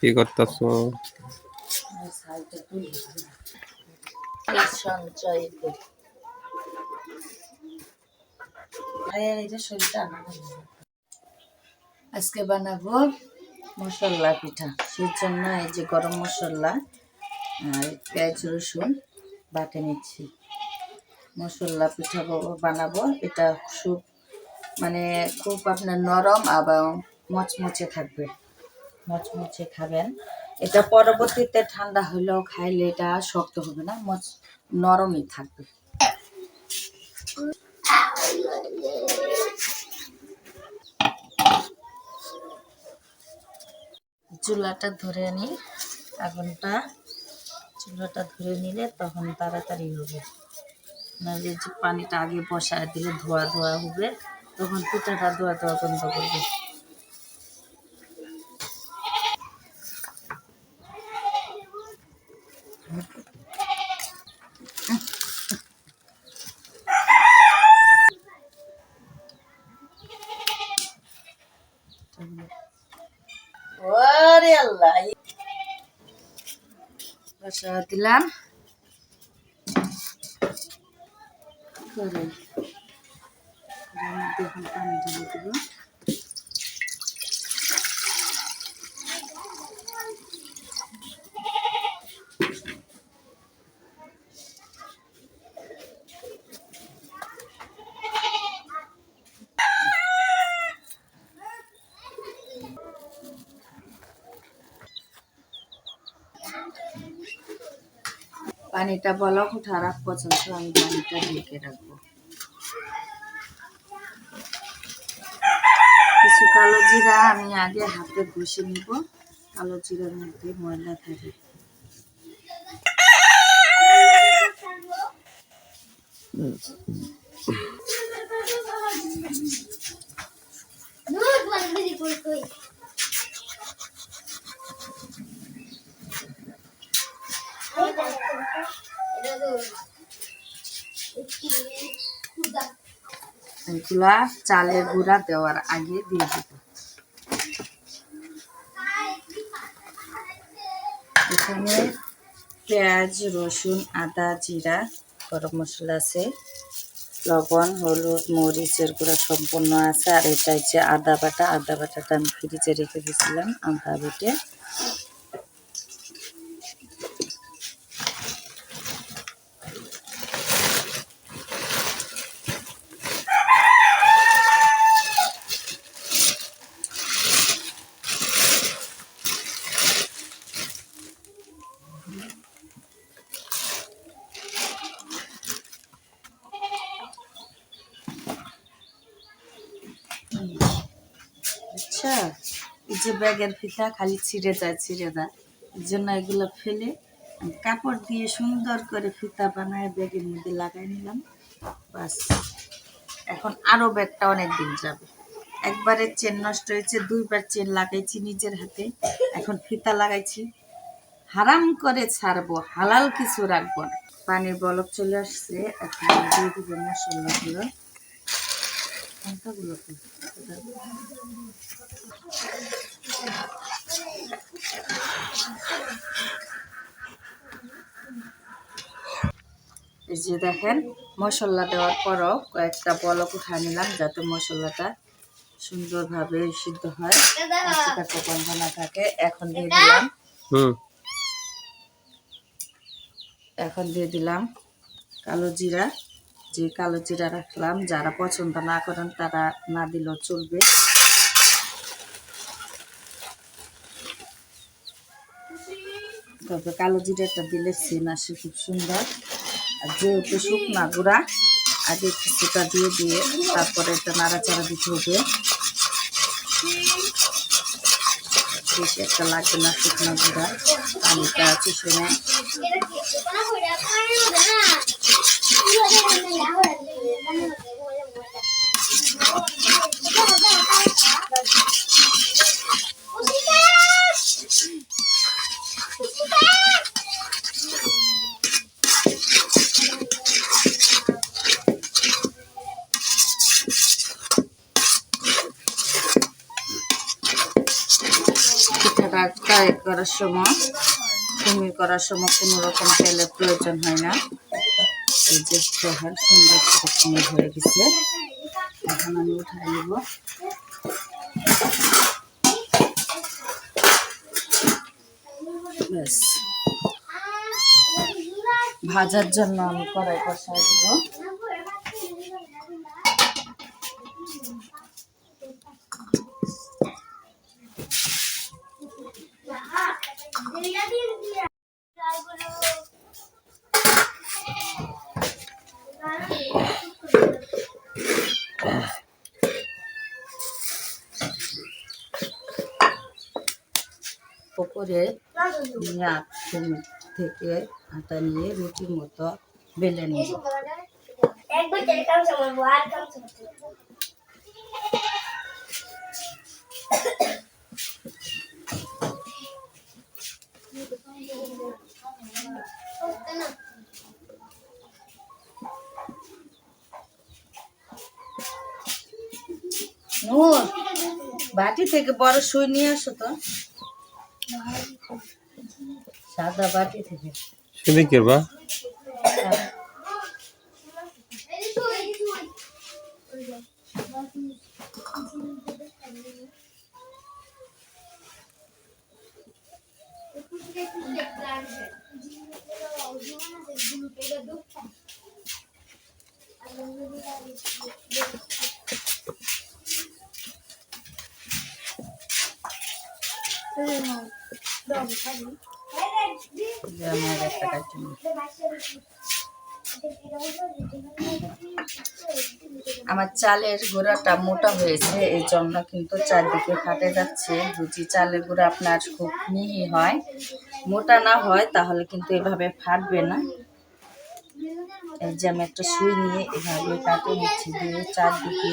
কি করতেছ? আজকে বানাবো মশলা পিঠা। সেই জন্য এই যে গরম মশলা পেঁয়াজ, রসুন বাটে নিচ্ছি। মশলা পিঠা বানাবো। এটা খুব মানে খুব আপনার নরম এবং মচমচে থাকবে। মচমচে খাবেন। এটা পরবর্তীতে ঠান্ডা হলেও খাইলে এটা শক্ত হবে না, মচ নরমই থাকবে। চুলাটা ধরে নিই আগুনটা। চুলাটা ধরে নিলে তখন তাড়াতাড়ি হবে। নাহলে যে পানিটা আগে বসায় দিলে ধোয়া ধোয়া হবে, তখন পিঠাটা ধোয়া ধোয়া বন্ধ করবে। বসা দিলাম। দেখুন পানি দিয়ে দেব। পানিটা বলক ওঠার আগ পর্যন্ত আমি পানিটা ঢেকে রাখব। কিছু কালো জিরা আমি আগে হাতে ঘষে নিব। কালো জিরার মধ্যে ময়লা থাকে। এগুলা চালের গুঁড়া দেওয়ার আগে দিয়ে দিব। এখানে পেঁয়াজ, রসুন, আদা, জিরা, গরম মশলা আছে, লবণ, হলুদ, মরিচের গুঁড়া সম্পূর্ণ আছে, আর এটা হচ্ছে আদা বাটা। আদা বাটাটা আমি ফ্রিজে রেখে দিয়েছিলাম আদা বেটে আচ্ছা এই যে ব্যাগের ফিতা খালি ছিঁড়ে যায় ছিঁড়ে যায়। এই জন্য এগুলো ফেলে কাপড় দিয়ে সুন্দর করে ফিতা বানায় ব্যাগের মধ্যে লাগাই নিলাম। বাস। এখন আরও ব্যাগটা অনেক দিন যাবে। একবারে চেন নষ্ট হয়েছে, দুইবার চেন লাগাইছি নিজের হাতে। এখন ফিতা লাগাইছি। হারাম করে ছাড়বো, হালাল কিছু রাখব না। পানির বলক চলে আসছে, এখন দিয়ে দিব মশলাগুলো? এই যে দেখেন মশলা দেওয়ার পরও কয়েকটা বলক উঠায় নিলাম যাতে মশলাটা সুন্দরভাবে সিদ্ধ হয়। গন্ধ না থাকে এখন দিয়ে দিলাম। হুম। এখন দিয়ে দিলাম কালো জিরা। যে কালো জিরা রাখলাম যারা পছন্দ না করেন তারা না দিলেও চলবে। তবে কালো জিরাটা দিলে সিন আসে, খুব সুন্দর। আর যেহেতু শুকনা গুঁড়া, আগে কিছুটা দিয়ে দিয়ে তারপরে এটা নাড়াচাড়া দিতে হবে। বেশি একটা লাগবে না শুকনা গুঁড়া, পানিটা আছে শুনে পিঠাটা ফ্রাই করার সময় কুমি করার সময় কোনো রকম তেলের প্রয়োজন হয় না। এই যে দেখেন সুন্দর করে কুমি হয়ে গেছে। এখন আমি উঠাই নেব। ব্যাস। ভাজার জন্য আমি কড়াই বসাই দেব। পুকুরে নিয়ে থেকে আটা নিয়ে রুটির মতো বেলে নূর বাটি থেকে বড় সুই নিয়ে আসো তো। সাদা বাটি থেকে সেদিন করবা যে আমার আমার চালের গুঁড়াটা মোটা হয়েছে, এই জন্য কিন্তু চারদিকে ফাটে যাচ্ছে। যদি চালের গুঁড়া আপনার খুব মিহি হয়। মোটা না হয় তাহলে কিন্তু এভাবে ফাটবে না। এই যে আমি একটা সুই নিয়ে এভাবে কাটে নিচ্ছি, দিয়ে চারদিকে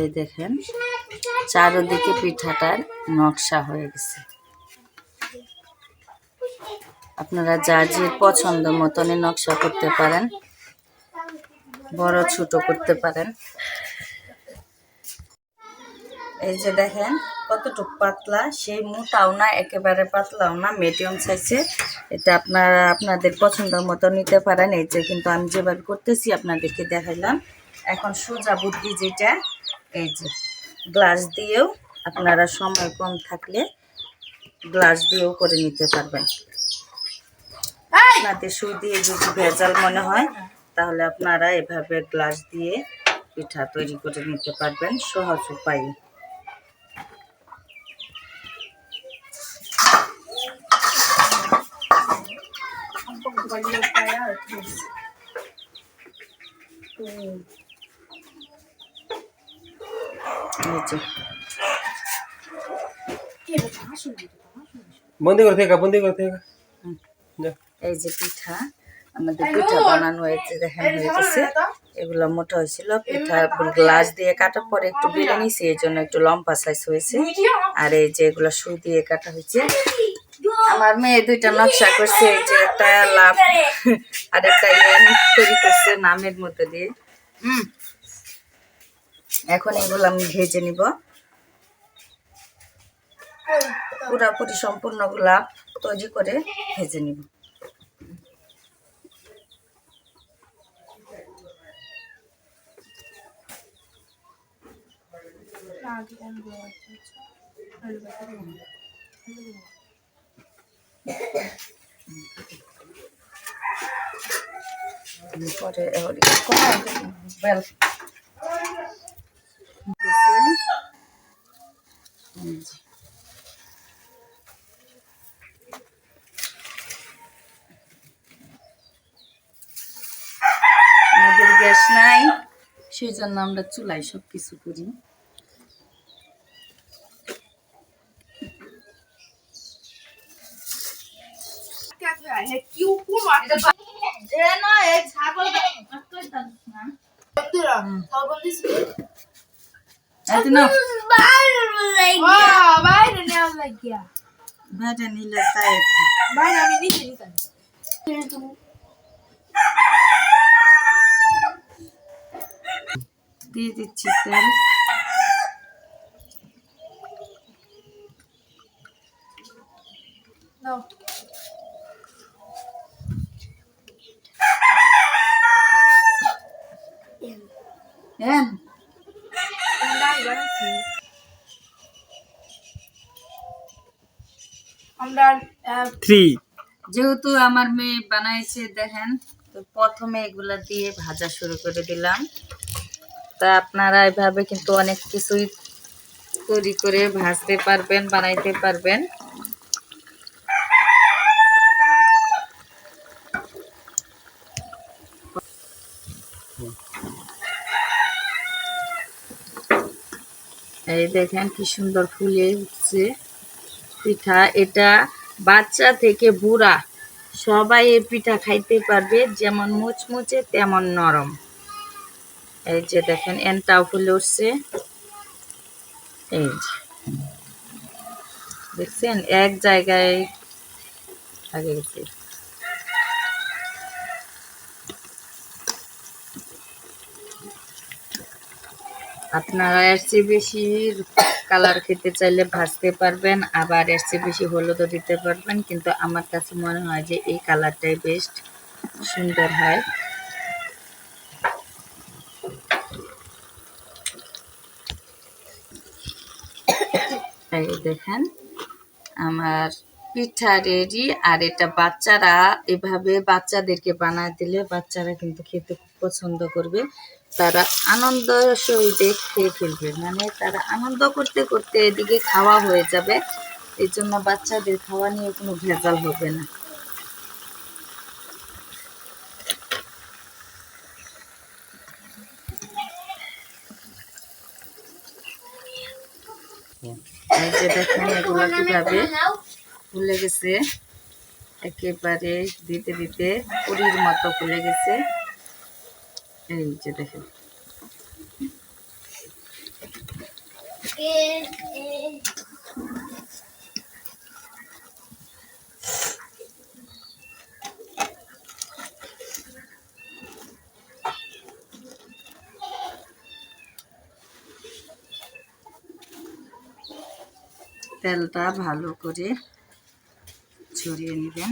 এই দেখেন, চারদিকে পিঠাটার নকশা হয়ে গেছে। আপনারা যা যে পছন্দ মতনই নকশা করতে পারেন, বড় ছোট করতে পারেন। এই যে দেখেন, কতটুকু পাতলা, সেই মোটাও না, একেবারে পাতলাও না মিডিয়াম সাইজে এটা আপনারা আপনাদের পছন্দ মতো নিতে পারেন। এই যে কিন্তু আমি যেভাবে করতেছি, আপনাদেরকে দেখাইলাম। এখন সোজা বুদ্ধি যেটা এই যে গ্লাস দিয়েও আপনারা সময় কম থাকলে গ্লাস দিয়েও করে নিতে পারবেন। আপনাদের সুই দিয়ে যদি ভেজাল মনে হয় তাহলে আপনারা এভাবে গ্লাস দিয়ে পিঠা তৈরি করে নিতে পারবেন সহজ উপায়ে। এই যে বন্দি করে থেকে বন্দি করে থেকে। এই যে পিঠা আমাদের পিঠা বানানো হয়েছে দেখেন হয়ে গেছে এগুলো মোটা হয়েছিল পিঠা গ্লাস দিয়ে কাটার পরে একটু বেলে নিয়েছি এই জন্য একটু লম্বা সাইজ হয়েছে। আর এই যে এগুলো সুই দিয়ে কাটা হয়েছে। আমার মেয়ে দুইটা নকশা করছে এই যে একটা লাভ আর একটা ইয়ে তৈরি করছে নামের মধ্যে দিয়ে। হুম। এখন এগুলো আমি ভেজে নিব। পুরাপুরি সম্পূর্ণ গোলাপ তৈরি করে ভেজে নিব। পরে এবার বেল গেছে। এই যে। আমাদের গ্যাস নাই সেই জন্য আমরা চুলায় সব কিছু করি এত না ভাড়া নিলে তাই একটু। দিয়ে দিচ্ছি তেল। হ্যাঁ থ্রি যেহেতু আমার মেয়ে বানাইছে, দেখেন, তো প্রথমে এগুলা দিয়ে ভাজা শুরু করে দিলাম। তা আপনারা এভাবে কিন্তু অনেক কিছুই তৈরি করে ভাজতে পারবেন, বানাইতে পারবেন। এই দেখেন কি সুন্দর ফুলে উঠছে পিঠা। এটা বাচ্চা থেকে বুড়া, সবাই এই পিঠা খাইতে পারবে, যেমন মুচমুচে তেমন নরম। এই যে দেখেন, এনটাও ফুলে উঠছে। এই যে। দেখছেন? এক জায়গায় আগে গেছে। আপনারা এর চেয়ে বেশি কালার খেতে চাইলে ভাজতে পারবেন, আবার এর চেয়ে বেশি হলুদও দিতে পারবেন, কিন্তু আমার কাছে মনে হয় যে এই কালারটাই বেস্ট সুন্দর হয়। দেখেন, আমার পিঠা রেডি আর এটা বাচ্চারা এভাবে বাচ্চাদেরকে বানায় দিলে বাচ্চারা কিন্তু খেতে খুব পছন্দ করবে। তারা আনন্দ সহিত খেয়ে ফেলবে। মানে তারা আনন্দ করতে করতে এদিকে খাওয়া হয়ে যাবে। এই জন্য বাচ্চাদের খাওয়া নিয়ে কোনো ভেজাল হবে না। কীভাবে গেছে। একেবারে দিতে দিতে পুরীর মতো ফুলে গেছে। এই যে দেখেন। তেলটা ভালো করে ছড়িয়ে নেবেন।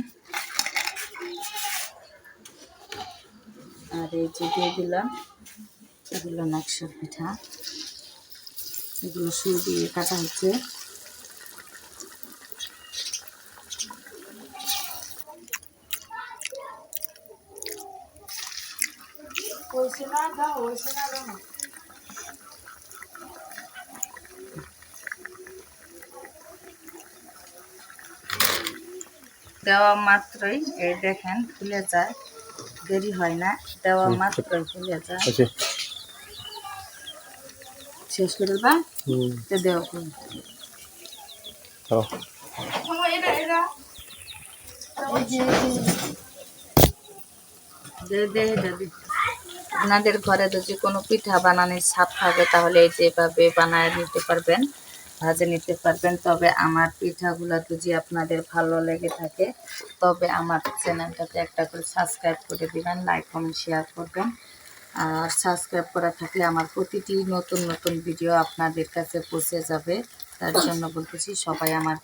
আর এই যে দিয়ে এগুলো নকশার পিঠা। এগুলো সুর দিয়ে কাটা হচ্ছে। দেওয়া মাত্রই এই দেখেন ফুলে যায়। দেরি হয় না দেওয়া মাত্রই ফুলে যায় আচ্ছা। শেষ করে বা হুম। তো দেওয়া করুন। আপনাদের ঘরে যদি কোনো পিঠা বানানোর ছাপ থাকে তাহলে এই যেভাবে বানায় নিতে পারবেন। ভাজে নিতে পারবেন। তবে আমার পিঠাগুলো যদি আপনাদের ভালো লেগে থাকে, তবে আমার চ্যানেলটাতে একটা করে সাবস্ক্রাইব করে দিবেন, লাইক, কমেন্ট, শেয়ার করবেন। আর সাবস্ক্রাইব করা থাকলে আমার প্রতিটি নতুন নতুন ভিডিও আপনাদের কাছে পৌঁছে যাবে। তার জন্য বলতেছি, সবাই আমার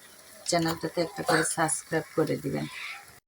চ্যানেলটাতে একটা করে সাবস্ক্রাইব করে দিবেন।